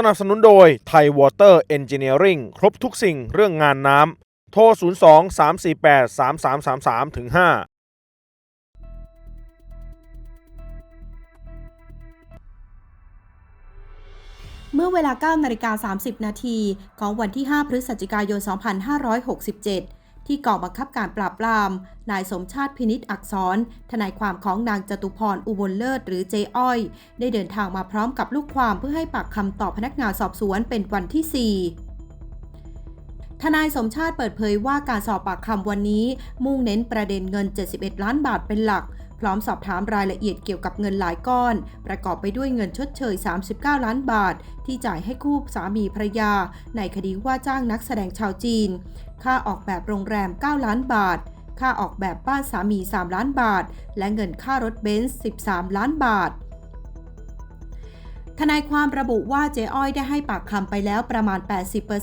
สนับสนุนโดยไทยวอเตอร์เอนจิเนียริงครบทุกสิ่งเรื่องงานน้ำ โทร 02 348 3333ถึง5เมื่อเวลา9นาฬิกา30 นาทีของวันที่ 5 พฤศจิกายน 2567 ที่กองบังคับการปราบปราม นายสมชาติพินิษอักษร ทนายความของนางจตุพรอุบลเลิศหรือเจอ้อย ได้เดินทางมาพร้อมกับลูกความเพื่อให้ปากคำต่อพนักงานสอบสวนเป็นวันที่ 4 ทนายสมชาติเปิดเผยว่าการสอบปากคำวันนี้ มุ่งเน้นประเด็นเงิน 71 ล้านบาทเป็นหลัก พร้อมสอบถามรายละเอียดเกี่ยวกับเงินหลายก้อน ประกอบไปด้วยเงินชดเชย 39 ล้านบาท ที่จ่ายให้คู่สามีภรรยา ในคดีว่าจ้างนักแสดงชาวจีน ค่าออกแบบโรงแรม 9 ล้านบาท ค่าออกแบบบ้านสามี 3 ล้านบาท และเงินค่ารถเบนซ์ 13 ล้านบาท ทนายความระบุว่าเจ๊อ้อยได้ให้ปากคำไปแล้วประมาณ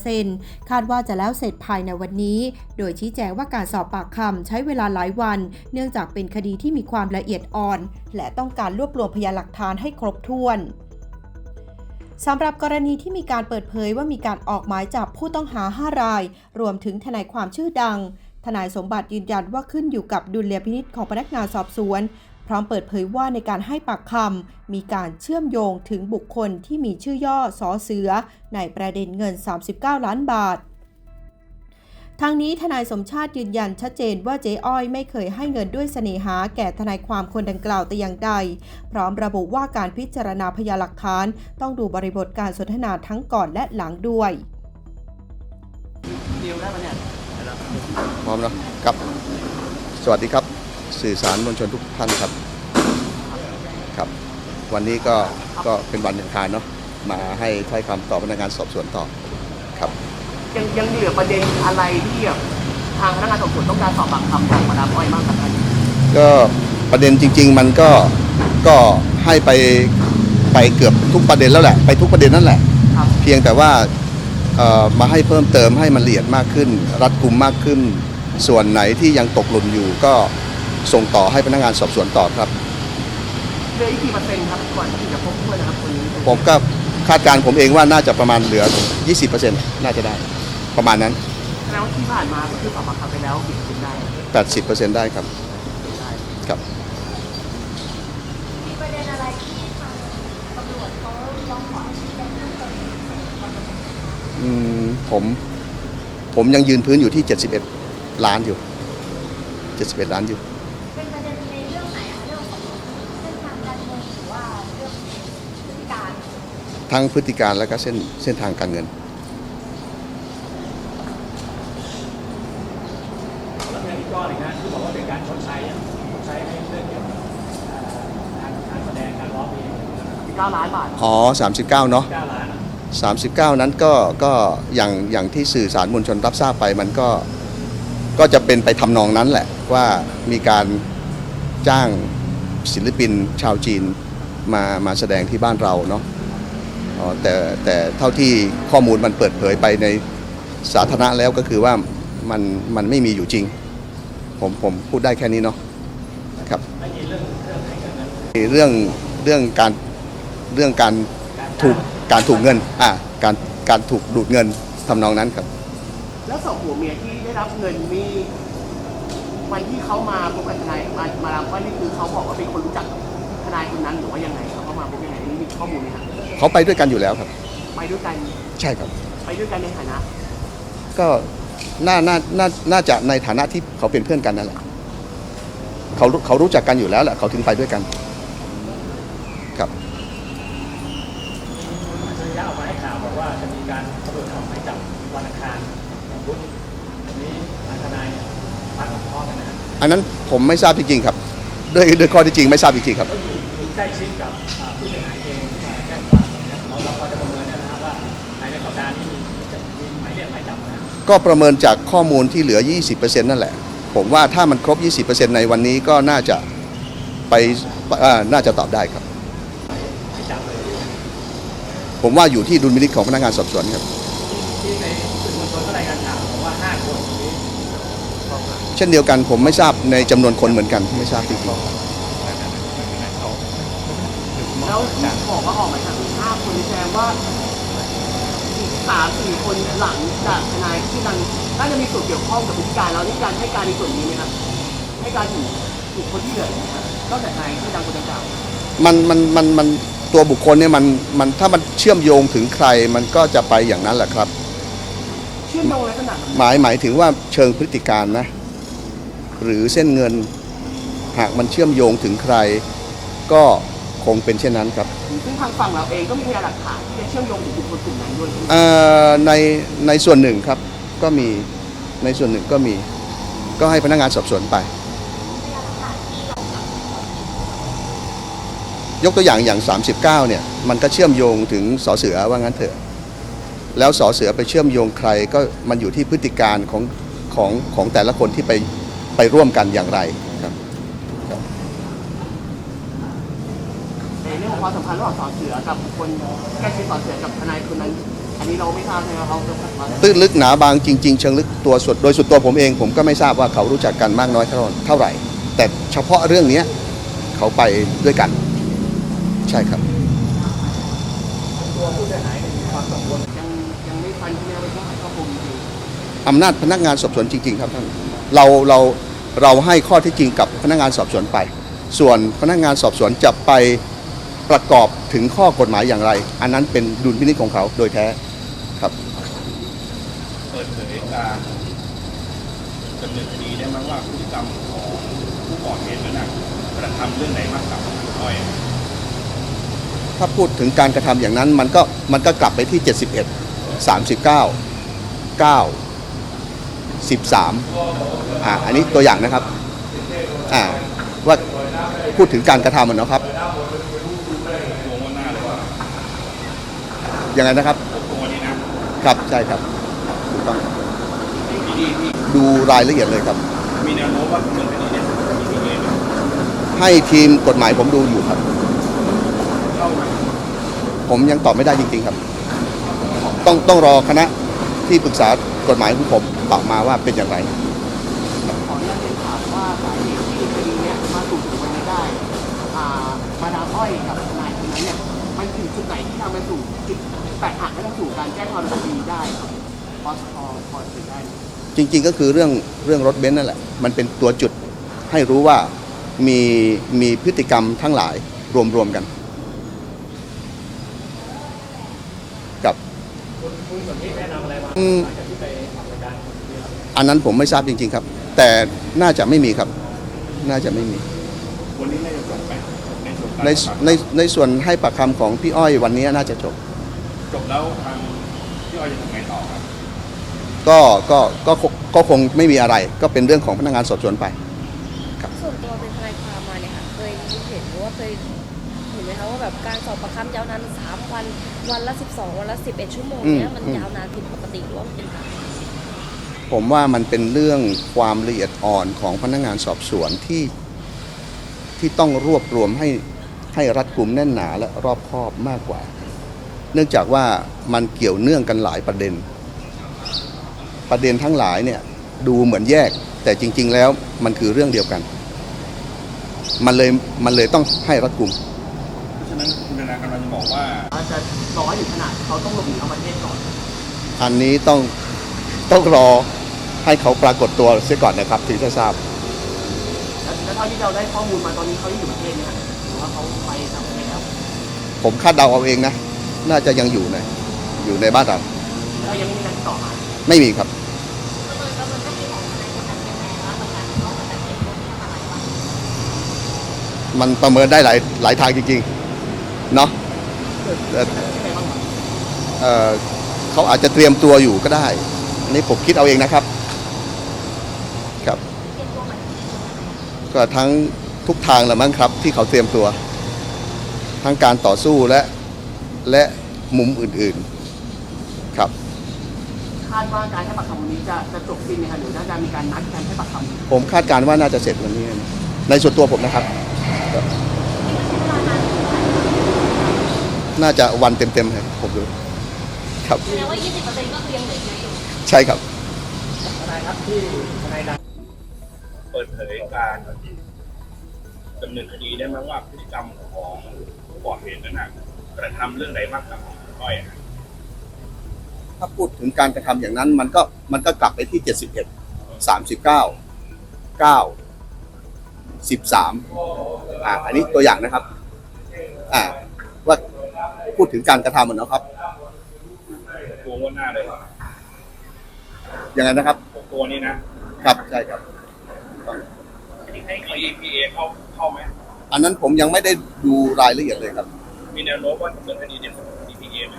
80%คาดว่าจะแล้วเสร็จภายในวันนี้ โดยชี้แจงว่าการสอบปากคำใช้เวลาหลายวัน เนื่องจากเป็นคดีที่มีความละเอียดอ่อน และต้องการรวบรวมพยานหลักฐานให้ครบถ้วนสำหรับกรณีที่มีการเปิดเผยว่ามีการออกหมายจับผู้ต้องหา 5 ราย รวมถึงทนายความชื่อดัง ทนายสมบัติยืนยันว่าขึ้นอยู่กับดุลยพินิษของพนักงานสอบสวน พร้อมเปิดเผยว่าในการให้ปากคำมีการเชื่อมโยงถึงบุคคลที่มีชื่อย่อสอเสือ ในประเด็นเงิน 39 ล้านบาททางนี้ทนายสมชาติยืนยันชัดเจนว่าเจ๊อ้อยไม่เคยให้เงินด้วยเสน่หาแก่ทนายความคนดังกล่าวแต่อย่างใด พร้อมระบุว่าการพิจารณาพยานหลักฐาน ต้องดูบริบทการสนทนาทั้งก่อนและหลังด้วยพร้อมเนาะครับ สวัสดีครับ สื่อสารมวลชนทุกท่านครับครับ วันนี้ก็ก็เป็นวันอังคารเนาะมาให้ถ้อยคำต่อพนักงานสอบสวนต่อครับ ยังยังเหลือประเด็นอะไรที่แบบทางพนักงานสอบสวนต้องการสอบปากคำของมาดามอ้อยบ้างครับท่านก็ประเด็นจริง ๆ มันก็ก็ให้ไปไปเกือบทุกประเด็นแล้วแหละไปทุกประเด็นนั่นแหละครับเพียงแต่ว่าเอ่อมาให้เพิ่มเติมให้มันละเอียดมากขึ้น รัดกุมมากขึ้น ส่วนไหนที่ยังตกหล่นอยู่ก็ ส่งต่อให้พนักงานสอบสวนต่อครับเหลืออีกกี่เปอร์เซ็นต์ครับก่อนที่จะพบถ้วนนะครับคนนี้ผมก็คาดการณ์ผมเองว่าน่าจะประมาณเหลือ 20%น่าจะได้ประมาณนั้นแสดงว่าที่ผ่านมาก็คือสอบปากคำไปแล้วกี่เปอร์เซ็นต์ได้80%ได้ครับได้ครับมีประเด็นอะไรที่ทางตำรวจเขาร้องขอให้ชี้แจงเพิ่มเติมอีกไหมครับอืมผมผมยังยืนพื้นอยู่ที่ 71 ล้านอยู่ 71 ล้านอยู่ ทั้งพฤติการและก็เส้นเส้นทางการเงินแล้วมีอีกก้อนหนึ่งนะที่บอกว่าเป็นการชดใช้อะชดใช้ให้เรื่องเกี่ยวกับเอ่อการการแสดงการร้องเพลงเก้าล้านบาทอ๋อ39 เนาะเก้าล้านอะ39 นั้นก็ก็อย่างอย่างที่สื่อสารมวลชนรับทราบไปมันก็ก็จะเป็นไปทำนองนั้นแหละว่ามีการจ้างศิลปินชาวจีนมามาแสดงที่บ้านเราเนาะอ๋อ แต่แต่เท่าที่ข้อมูลมันเปิดเผยไปในสาธารณะแล้วก็คือว่ามันมันไม่มีอยู่จริง ผมผมพูดได้แค่นี้เนาะครับเรื่องเรื่องการเรื่องการถูกการถูกเงินอ่าการการถูกดูดเงินทำนองนั้นครับ แล้วสองผัวเมียที่ได้รับเงินนี่วันที่เขามาพบกับทนายมามาดามอ้อยนี่คือเขาบอกว่าเป็นคนรู้จักทนายคนนั้นหรือว่ายังไงครับเขามาพบยังไงนี่มีข้อมูลไหมครับ เขาไปด้วยกันอยู่แล้วครับ ไปด้วยกันใช่ครับ ไปด้วยกันในฐานะก็น่าน่าน่าน่าจะในฐานะที่เขาเป็นเพื่อนกันนั่นแหละเขารู้เขารู้จักกันอยู่แล้วแหละเขาถึงไปด้วยกัน ครับระยะออกมาให้ข่าวบอกว่าจะมีการตำรวจออกหมายจับวันอังคารวันพุธอันนี้ทางทนายเนี่ยพักของพ่อกันนะครับอันนั้นผมไม่ทราบจริงๆครับด้วยด้วยข้อที่จริงไม่ทราบจริงๆครับ ก็อยู่อยู่ใกล้ชิดกับอ่าผู้เสียหายเองมาแจ้งความ เนี่ยเราเราพอจะประเมินได้นะครับว่าภายในสัปดาห์นี้มีจะมีหมายเรียกหมายจับนะครับก็ประเมินจากข้อมูลที่เหลือ 20%นั่นแหละ ผมว่าถ้ามันครบ 20%ในวันนี้ก็น่าจะไปอ่าน่าจะตอบได้ครับ ผมว่าอยู่ที่ดุลพินิจของพนักงานสอบสวนครับที่ในสื่อมวลชนก็รายงานข่าวบอกว่าห้าคนนี้เช่นเดียวกันผมไม่ทราบในจำนวนคนเหมือนกันไม่ทราบจริงๆแล้วที่บอกว่าออกหมายจับ ห้าคนนี่แสดงว่าสามสี่คนหลังจากทนายที่ดังน่าจะมีส่วนเกี่ยวข้องกับพฤติการเราในการให้การในส่วนนี้ไหมครับให้การถึงถูกคนที่เหลือนะครับนอกจากทนายที่ดังคนดังกล่าวมันมันมันมันตัวบุคคลเนี่ยมันมันถ้ามันเชื่อมโยงถึงใครมันก็จะไปอย่างนั้นแหละครับ เชื่อมโยงลักษณะแบบหมายหมายถึงว่าเชิงพฤติการนะ หรือเส้นเงิน หากมันเชื่อมโยงถึงใคร ก็ คงเป็นเช่นนั้นครับซึ่งทางฝั่งเราเองก็มีพยานหลักฐานที่จะเชื่อมโยงถึงบุคคลกลุ่มนั้นด้วยเอ่อในในส่วนหนึ่งครับก็มีในส่วนหนึ่งก็มี ก็ให้พนักงานสอบสวนไป ยกตัวอย่างอย่าง 39 เนี่ย มันก็เชื่อมโยงถึงสอเสือว่างั้นเถอะ แล้วสอเสือไปเชื่อมโยงใครก็มันอยู่ที่พฤติการของของของแต่ละคนที่ไปไปร่วมกันอย่างไรค รื่องของความสัมพันธ์ระหว่างสอเสือกับคคลใกล้ชิดสอเสือกับทนายคนนั้น อันนี้เราไม่ทราบใช่ไหมครับเขาจะมาตื้นลึกหนาบางจริง ๆ เชิงลึกตัวส่วนโดยส่วนตัวผมเองผมก็ไม่ทราบว่าเขารู้จักกันมากน้อยเท่าเท่าไหร่ แต่เฉพาะเรื่องเนี้ยเขาไปด้วยกัน ใช่ครับตัวผู้เสียหายมีความกังวลยังยังไม่ฟันที่แม่ว่าต้องหาข้อมูลจริงอำนาจพนักงานสอบสวนจริง ๆ ครับท่านเราเราเราให้ข้อที่จริงกับพนักงานสอบสวนไป ส่วนพนักงานสอบสวนจะไป ประกอบถึงข้อกฎหมายอย่างไร อันนั้นเป็นดุลพินิจของเขาโดยแท้ครับเปิดเผยการดำเนินคดีได้ไหมว่าพฤติกรรมของผู้ก่อเหตุนั้นนะกระทำเรื่องไหนมากกับอ้อยถ้าพูดถึงการกระทำอย่างนั้นมันก็มันก็กลับไปที่ 71 39 9 13อ่าอันนี้ตัวอย่างนะครับอ่าว่าพูดถึงการกระทำมันเนาะครับ วงว่าหน้าเลยว่า ยังไงนะครับครับใช่ครับถูกต้องดูรายละเอียดเลยครับ มีแนวโน้มว่าเนินคดีเนี่ยจะมีทีเองให้ทีมกฎหมายผมดูอยู่ครับ ผมยังตอบไม่ได้จริงๆครับ ต้องต้องรอคณะที่ปรึกษากฎหมายของผมตอบมาว่าเป็นอย่างไร จริงๆก็คือเรื่องเรื่องรถเบนซ์นั่นแหละ มันเป็นตัวจุดให้รู้ว่ามีมีพฤติกรรมทั้งหลายรวมๆกัน กับคุณคุณสนธิแนะนำอะไรมาอืมหลังจากที่ไปออกรายการเนี่ยครับอันนั้นผมไม่ทราบจริง ๆ ครับ แต่น่าจะไม่มีครับ น่าจะไม่มีวันนี้น่าจะจบไหมในส่วนการในในในส่วนให้ปากคำของพี่อ้อยวันนี้น่าจะจบ จบแล้วทางที่อ้อยจะทำไงต่อครับ ก็ก็ก็คงก็คงไม่มีอะไร ก็เป็นเรื่องของพนักงานสอบสวนไป ส่วนตัวเป็นทนายความมาเนี่ยค่ะเคยเห็นหรือว่าเคยเห็นไหมคะว่าแบบการสอบประคำยาวนานสามวันวันละ12วันละ11ชั่วโมงเนี้ยอืมมันอืม ยาวนานผิดปกติหรือว่ามันเป็นผมว่ามันเป็นเรื่องความละเอียดอ่อนของพนักงานสอบสวนที่ที่ต้องรวบรวมให้ให้รัดกุมแน่นหนาและรอบคอบมากกว่า เนื่องจากว่ามันเกี่ยวเนื่องกันหลายประเด็น ประเด็นทั้งหลายเนี่ยดูเหมือนแยก แต่จริง ๆ แล้วมันคือเรื่องเดียวกัน มันเลยมันเลยต้องให้รัดกุมเพราะฉะนั้นคุณธนากำลังจะบอกว่าอาจจะรอให้ถึงขนาดเขาต้องหลบหนีเอาประเทศก่อน อันนี้ต้องต้องรอให้เขาปรากฏตัวเสียก่อนนะครับถึงจะทราบแล้วแล้วเท่าที่เราได้ข้อมูลมาตอนนี้เขายังอยู่ประเทศไหมครับหรือว่าเขาไปต่างประเทศแล้วผมคาดเดาเอาเองนะ น่าจะยังอยู่ในอยู่ในบ้านเรา แล้วยังไม่มีการติดต่อมา ไม่มีครับ มันประเมินได้หลายหลายทางจริงๆ เนาะเเเขาอาจจะเตรียมตัวอยู่ก็ได้ อันนี้ผมคิดเอาเองนะครับ ครับ ก็ทั้งทุกทางแหละมั้งครับ ที่เขาเตรียมตัว ทั้งการต่อสู้และและมุมอื่น ๆาดว่าการให้ปากคำวันนี้จะจะจบสิ้นไหมครับหรือน่าจะมีการนัดการให้ปากคำผมคาดการณ์ว่าน่าจะเสร็จวันนี้นะในส่วนตัวผมนะครับครับ น่าจะวันเต็มๆครับผมดูครับแสดงว่า 20%ก็คือยังเหลือเยอะอยู่ใช่ครับทนายครับที่ทนายดังเปิดเผยการดำเนินคดีได้ไหมว่าพฤติกรรมของผู้ก่อเหตุนั้นนะกระทำเรื่องไหนมากกับอ้อยอะเอ ถ้าพูดถึงการกระทำอย่างนั้น มันก็มันก็กลับไปที่71 39 9 13อ่าอันนี้ตัวอย่างนะครับ อ่า ว่าพูดถึงการกระทำมันนะครับตัวงวดหน้าเลยยังไงนะครับ ตัวนี้นะ ครับใช่ครับให้ EPA เข้าเข้าไหมอันนั้นผมยังไม่ได้ดูรายละเอียดเลยครับ มีแนวโน้มว่าดำเนินคดีในส่วนของ EPA ไหม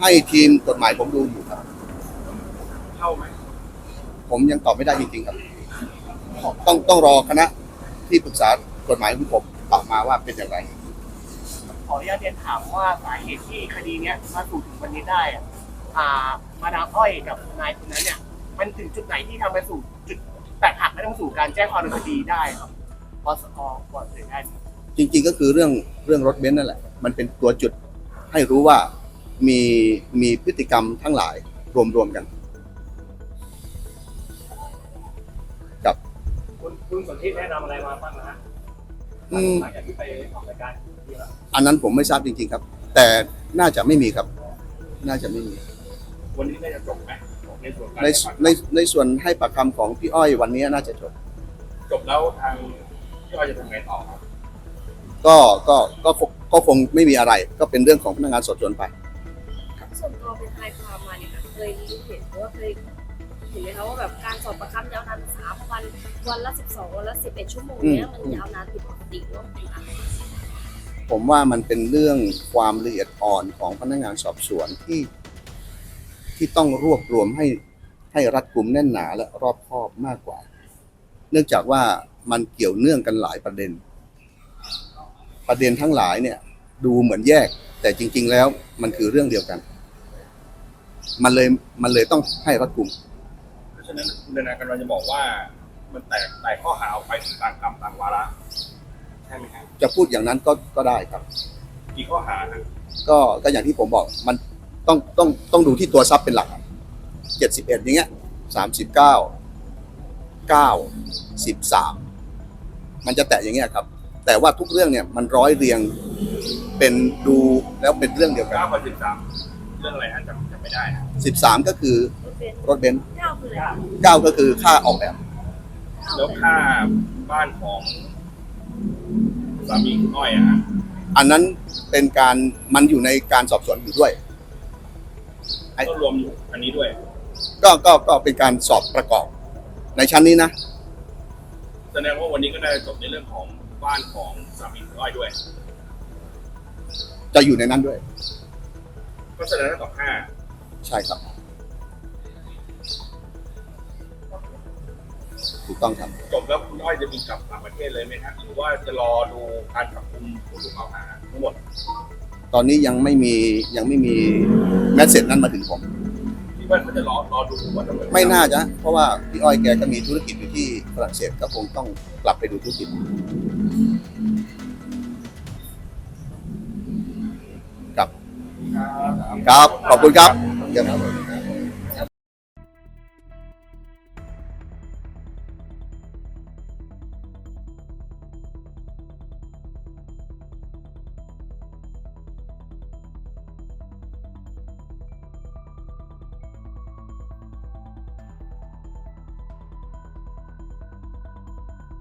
ให้ทีมกฎหมายผมดูอยู่ครับ เข้าไหมผมยังตอบไม่ได้จริงๆครับ ต้องต้องรอคณะที่ปรึกษากฎหมายของผมตอบมาว่าเป็นอย่างไรขออนุญาตเรียนถามว่าสาเหตุที่คดีเนี้ยมาสู่ถึงวันนี้ได้อะอ่ามาดามอ้อยกับนายคนนั้นเนี่ย มันถึงจุดไหนที่ทำไปสู่จุดแตกหักและนำสู่การแจ้งความดำเนินคดีได้ครับพอสพอพอเสร็จได้ไหมจริง ๆ ก็คือเรื่องเรื่องรถเบนซ์นั่นแหละ มันเป็นตัวจุดให้รู้ว่า มีมีพฤติกรรมทั้งหลายรวมๆกันกับคุณคุณสนธิแนะนำอะไรมาบ้างนะฮะอืมหลังจากที่ไปออกรายการที่แล้วอันนั้นผมไม่ทราบจริงๆครับ แต่น่าจะไม่มีครับ น่าจะไม่มี วันนี้น่าจะจบไหมในส่วนการในในในส่วนให้ปากคำของพี่อ้อยวันนี้น่าจะจบจบแล้วทางพี่อ้อยจะทำไงต่อครับก็ก็ก็คงก็คงไม่มีอะไร ก็เป็นเรื่องของพนักงานสอบสวนไป เคยรู้เห็นหรือว่าเคยเห็นไหมคะว่าแบบการสอบประคำยาวนานสามวันวันละสิบสองวันละสิบเอ็ดชั่วโมงเนี้ยมันยาวนานผิดปกติหรือว่าเป็นอะไรผมว่ามันเป็นเรื่องความละเอียดอ่อนของพนักงานสอบสวนที่ ที่ต้องรวบรวมให้ให้รัดกุมแน่นหนาและรอบคอบมากกว่า เนื่องจากว่ามันเกี่ยวเนื่องกันหลายประเด็น ประเด็นทั้งหลายเนี่ย ดูเหมือนแยก แต่จริง ๆ แล้วมันคือเรื่องเดียวกัน มันเลยมันเลยต้องให้รัดกุมเพราะฉะนั้นคุณธนากำลังจะบอกว่า มันแตกแตกข้อหาออกไปถึงต่างกรรมต่างวาระใช่ไหมครับจะพูดอย่างนั้นก็ก็ได้ครับ กี่ข้อหาครับก็ก็อย่างที่ผมบอกมันต้องต้องต้องดูที่ตัวซับเป็นหลักเจ็ดสิบเอ็ดอย่างเงี้ยสามสิบเก้าเก้าสิบสามมันจะแตะอย่างเงี้ยครับ แต่ว่าทุกเรื่องเนี่ยมันร้อยเรียงเป็นดูแล้วเป็นเรื่องเดียวกัน เก้ากับสิบสามเรื่องอะไรฮะจำจำ ไม่ได้นะสิบสามก็คือรถเป็นรถเบนซ์เก้าคืออะไรคะเก้าก็คือค่าออกแบบ แล้วค่าบ้านของสามีคุณอ้อยอะฮะอันนั้นเป็นการมันอยู่ในการสอบสวนอยู่ด้วย ไอ้ ก็รวมอยู่อันนี้ด้วย ก็ก็ก็เป็นการสอบประกอบ ในชั้นนี้นะ แสดงว่าวันนี้ก็ได้จบในเรื่องของบ้านของสามีคุณอ้อยด้วย จะอยู่ในนั้นด้วย ก็แสดงว่าต่อห้า ใช่ครับ ถูกต้องครับ จบแล้วคุณอ้อยจะบินกลับต่างประเทศเลยไหมครับหรือว่าจะรอดูการจับกุมผู้ถูกกล่าวหาทั้งหมดตอนนี้ยังไม่มียังไม่มีแมสเซจนั้นมาถึงผมที่ว่าเขาจะรอรอดูว่าจะเปิดไม่น่าจะ เพราะว่าพี่อ้อยแกก็มีธุรกิจอยู่ที่ฝรั่งเศสก็คงต้องกลับไปดูธุรกิจ ครับ ครับ ขอบคุณครับ เยี่ยมครับ